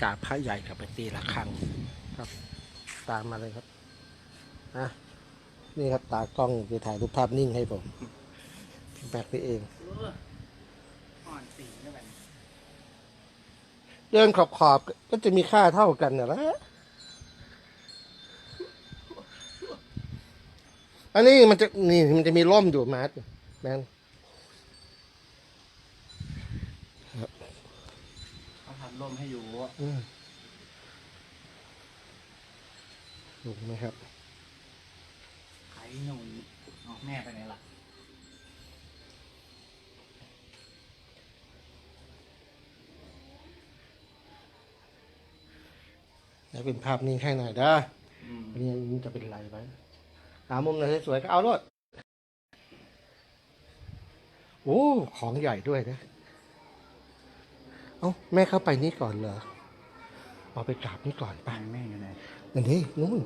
กราบพระใหญ่กับไปตีระฆังครับ ตามมาเลยครับนะนี่ครับตากล้องจะถ่ายรูปภาพนิ่งให้ผมพี่แม็กนี่เอง อ่อนสีแล้วแบบเดินขอบขอบๆก็จะมีค่าเท่ากันนะละอันนี้มันจะนี่มันจะมีร่มอยู่มาร์ทแมน เขา ทำร่มให้อยู่อืมถูกไหมครับไข่หนุ่ยออกแม่ไปไหนล่ะแล้วเป็นภาพนิ่งให้หน่อยเด้ออืมอันนี้มันจะเป็นไรไหมหามุมไหนสวยๆก็เอารถโอ้ ของใหญ่ด้วยนะ เอ้าแม่เข้าไปนี่ก่อนเหรอเอาไปกราบนี่ก่อนไปแม่อยู่ไหนอันนี้นู่น